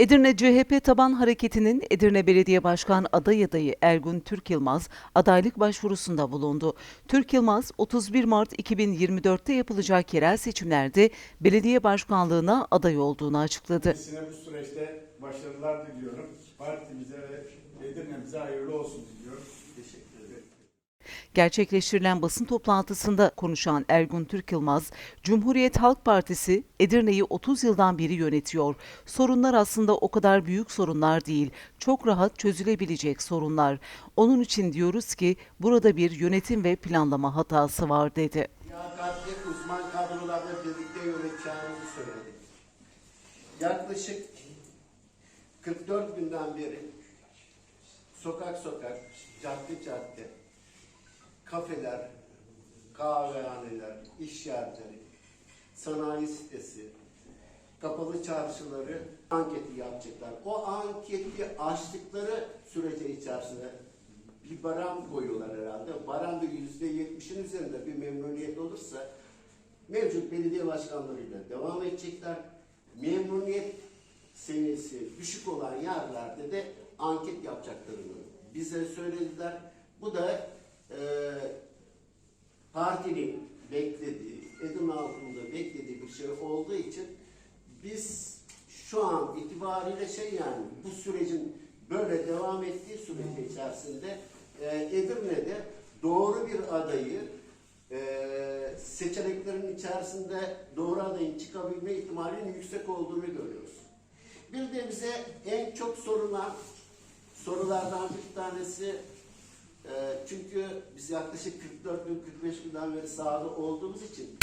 Edirne CHP Taban Hareketi'nin Edirne Belediye Başkan aday adayı Ergun Türk Yılmaz adaylık başvurusunda bulundu. Türk Yılmaz 31 Mart 2024'te yapılacak yerel seçimlerde belediye başkanlığına aday olduğunu açıkladı. Kendisine bu süreçte başarılar diliyorum. Partimize ve Edirne'mize hayırlı olsun diliyorum. Gerçekleştirilen basın toplantısında konuşan Ergun Türk Yılmaz, Cumhuriyet Halk Partisi Edirne'yi 30 yıldan beri yönetiyor. Sorunlar aslında o kadar büyük sorunlar değil, çok rahat çözülebilecek sorunlar. Onun için diyoruz ki burada bir yönetim ve planlama hatası var dedi. Liyakatli uzman kadrolarla birlikte yöneteceğimizi söyledik. Yaklaşık 44 günden beri sokak sokak, cadde cadde, kafeler, kahvehaneler, iş yerleri, sanayi sitesi, kapalı çarşıları anketi yapacaklar. O anketi açtıkları sürece içerisinde bir baran koyuyorlar herhalde. Baran da yüzde yetmişin üzerinde bir memnuniyet olursa mevcut belediye başkanlarıyla devam edecekler. Memnuniyet seviyesi düşük olan yerlerde de anket yapacaklarını bize söylediler. Bu da e, partinin beklediği, Edirne halkının da beklediği bir şey olduğu için biz şu an itibariyle şey yani bu sürecin böyle devam ettiği süreç içerisinde e, Edirne'de doğru bir adayı e, seçeneklerin içerisinde doğru adayın çıkabilme ihtimalinin yüksek olduğunu görüyoruz. Bir de bize en çok sorulan sorulardan bir tanesi e, çünkü biz yaklaşık 44 gün 45 günden beri sahada olduğumuz için